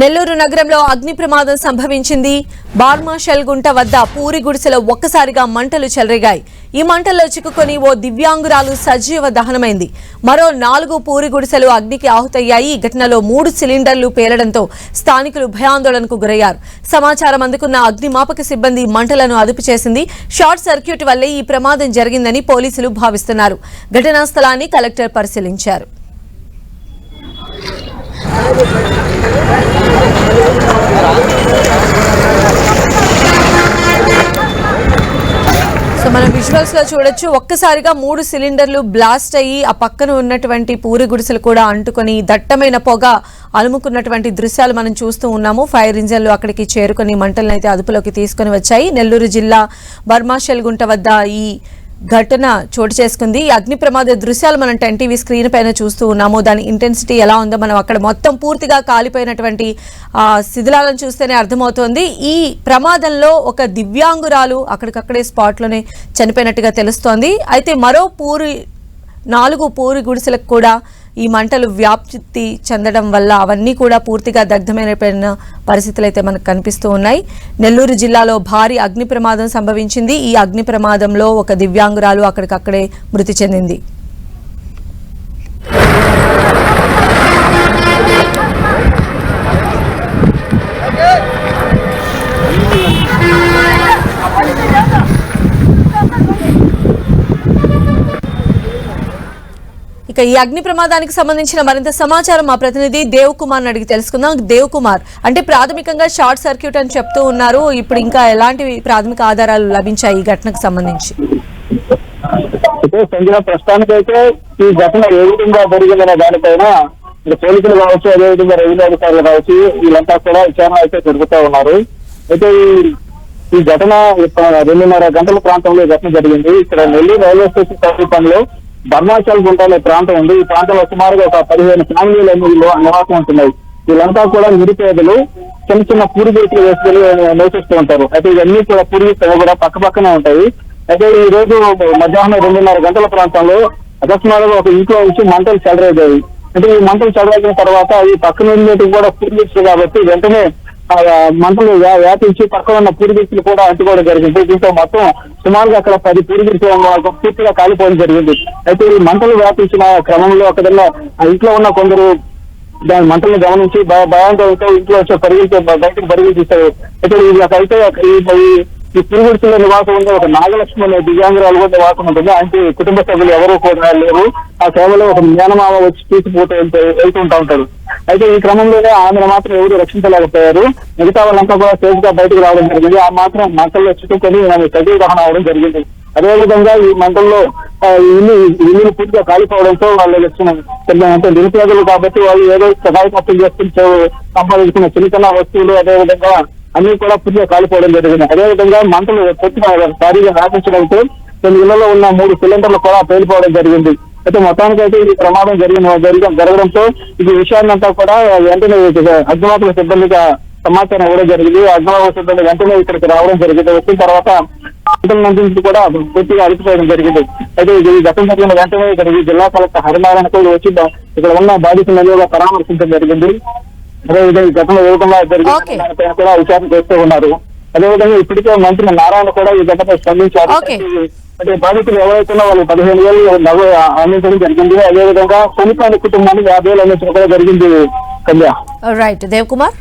నెల్లూరు నగరంలో అగ్ని ప్రమాదం సంభవించింది. బార్మాషల్ గుంట వద్ద పూరి గుడిసెలో ఒక్కసారిగా మంటలు చెలరేగాయి. ఈ మంటల్లో చిక్కుకొని ఓ దివ్యాంగురాలు సజీవ దహనమైంది. మరో నాలుగు పూరి గుడిసెలు అగ్నికి ఆహుతయ్యాయి. ఈ ఘటనలో మూడు సిలిండర్లు పేలడంతో స్థానికులు భయాందోళనకు గురయ్యారు. సమాచారం అందుకున్న అగ్నిమాపక సిబ్బంది మంటలను అదుపు చేసింది. షార్ట్ సర్క్యూట్ వల్లే ఈ ప్రమాదం జరిగిందని పోలీసులు భావిస్తున్నారు. ఘటనా స్థలాన్ని కలెక్టర్ పరిశీలించారు సో మనం విజువల్స్లో చూడొచ్చు. ఒక్కసారిగా మూడు సిలిండర్లు బ్లాస్ట్ అయ్యి ఆ పక్కన ఉన్నటువంటి పూరి గుడిసెలు కూడా అంటుకొని దట్టమైన పొగ అలుముకున్నటువంటి దృశ్యాలు మనం చూస్తూ ఉన్నాము. ఫైర్ ఇంజన్లు అక్కడికి చేరుకొని మంటలను అయితే అదుపులోకి తీసుకొని వచ్చాయి. నెల్లూరు జిల్లా బర్మాషల్ గుంట వద్ద ఈ ఘటన చోటు చేసుకుంది. ఈ అగ్ని ప్రమాద దృశ్యాలు మనం టెన్ టీవీ స్క్రీన్ పైన చూస్తూ ఉన్నాము. దాని ఇంటెన్సిటీ ఎలా ఉందో మనం అక్కడ మొత్తం పూర్తిగా కాలిపోయినటువంటి శిథిలాలను చూస్తేనే అర్థమవుతోంది. ఈ ప్రమాదంలో ఒక దివ్యాంగురాలు అక్కడికక్కడే స్పాట్లోనే చనిపోయినట్టుగా తెలుస్తోంది. అయితే మరో పూరి నాలుగు పూరి గుడిసెలకు కూడా ఈ మంటలు వ్యాప్తి చెందడం వల్ల అవన్నీ కూడా పూర్తిగా దగ్ధమైపోయిన పరిస్థితులు అయితే మనకు కనిపిస్తూ ఉన్నాయి. నెల్లూరు జిల్లాలో భారీ అగ్ని ప్రమాదం సంభవించింది. ఈ అగ్ని ప్రమాదంలో ఒక దివ్యాంగురాలు అక్కడికక్కడే మృతి చెందింది. ఇక ఈ అగ్ని ప్రమాదానికి సంబంధించిన మరింత సమాచారం మా ప్రతినిధి దేవ్ కుమార్ అడిగి తెలుసుకుందాం. దేవ్ కుమార్ అంటే ప్రాథమికంగా షార్ట్ సర్క్యూట్ అని చెప్తూ ఉన్నారు. ఇప్పుడు ఇంకా ఎలాంటి ప్రాథమిక ఆధారాలు లభించాయి ఈ ఘటనకు సంబంధించి? అయితే సంజన ప్రస్తుతానికి అయితే ఈ ఘటన ఏ విధంగా జరిగిందనే దానిపైన పోలీసులు కావచ్చు అదేవిధంగా రెవెన్యూ అధికారులు కావచ్చు వీళ్ళంతా కూడా విచారణ అయితే జరుగుతూ ఉన్నారు. అయితే ఈ ఈ ఘటన రెండున్నర గంటల ప్రాంతంలో ఘటన జరిగింది. ఇక్కడ నెల్లూరు రైల్వే స్టేషన్ సమీపంలో బర్మాచల్ గుంట అనే ప్రాంతం ఉంది. ఈ ప్రాంతంలో సుమారుగా ఒక పదిహేను ఫ్యామిలీలు అనేవి నివాసం ఉంటున్నాయి. వీళ్ళంతా కూడా నిరుపేదలు చిన్న చిన్న పూరి గేట్లు వేసుకుని నివసిస్తూ ఉంటారు. అయితే ఇవన్నీ కూడా పూరి కూడా పక్క పక్కనే ఉంటాయి. అయితే ఈ రోజు మధ్యాహ్నం రెండున్నర గంటల ప్రాంతంలో అకస్మాత్తుగా ఒక ఇంట్లో నుంచి మంటలు చెలరేగాయి. అంటే ఈ మంటలు చెలరేగిన తర్వాత ఈ పక్కన ఉండేటివి కూడా పూర్వీకులు కాబట్టి వెంటనే మంటలు వ్యాపించి పక్కన ఉన్న పూర్వీకులు కూడా అంటుకోవడం జరిగింది. దీంతో మొత్తం సుమారుగా అక్కడ పది పూర్వీకులు పూర్తిగా కాలిపోవడం జరిగింది. అయితే ఈ మంటలు వ్యాపించిన క్రమంలో అక్కడ ఇంట్లో ఉన్న కొందరు దాని మంటలను గమనించి భయంతో ఇంట్లో వచ్చే పరిగెత్తి బయటకు పరిగెత్తి తీస్తారు అయితే ఇది అయితే ఈ- ఈ- పురుగుడిలో నివాసం ఉంది ఒక నాగలక్ష్మి అనే దివ్యాంగురాలు కూడా నివాసం ఉంటుంది. అంటే కుటుంబ సభ్యులు ఎవరు కూడా లేరు. ఆ సేవలో ఒక జ్ఞానమామ వచ్చి తీసుకుపోతూ వెళ్తూ- ఉంటా ఉంటారు. అయితే ఈ క్రమంలోనే ఆమెను మాత్రం ఎవరు రక్షించలేకపోయారు. మిగతా వాళ్ళంతా కూడా సేఫ్గా బయటకు రావడం జరిగింది. ఆ మాత్రం మంటల్లో చిక్కుకొని ఆమె సజీవ దహనం అవడం జరిగింది. అదేవిధంగా ఈ మంటల్లో ఇల్లు ఇల్లు పూర్తిగా కాలిపోవడంతో వాళ్ళు వచ్చిన అంటే నిరుపేదలు కాబట్టి వాళ్ళు ఏదో సహాయ ఖర్చులు సంపాదించుకున్న చిన్న చిన్న వస్తువులు అదేవిధంగా అన్ని కూడా పూర్తిగా కాలిపోవడం జరిగింది. అదేవిధంగా మంటలు పూర్తిగా భారీగా వ్యాపించడంతో కొన్ని ఇళ్ళలో ఉన్న మూడు సిలిండర్లు కూడా పేలిపోవడం జరిగింది. అయితే మొత్తానికి అయితే ఈ ప్రమాదం జరిగిన జరిగ- జరగడంతో ఈ విషయాన్ని అంతా కూడా వెంటనే అగ్నిమాపక సిబ్బందిగా సమాచారం ఇవ్వడం జరిగింది. అగ్నిమాపక సిబ్బంది వెంటనే ఇక్కడికి రావడం జరిగింది. వచ్చిన తర్వాత నుంచి కూడా పూర్తిగా అడిగిపోయడం జరిగింది. అయితే ఇది గతం జరిగిన వెంటనే ఇక్కడ ఈ జిల్లా కలెక్టర్ హరినారాయణ కూడా వచ్చి ఇక్కడ ఉన్న బాధితులను పరామర్శించడం జరిగింది. అదేవిధంగా ఈ గతంలో Okay. జరిగింది దానిపైన కూడా విచారణ చేస్తూ ఉన్నారు. అదేవిధంగా ఇప్పటికే మంత్రి నారాయణ కూడా ఈ ఘటనపై స్పందించారు. అంటే బాధితులు ఎవరైతున్నా వాళ్ళు పదిహేను వేలు నవ్వు అందించడం జరిగింది. అదేవిధంగా చనిపోయిన కుటుంబానికి యాభై వేలు అందించడం కూడా జరిగింది కన్యా. రైట్ దేవ్ కుమార్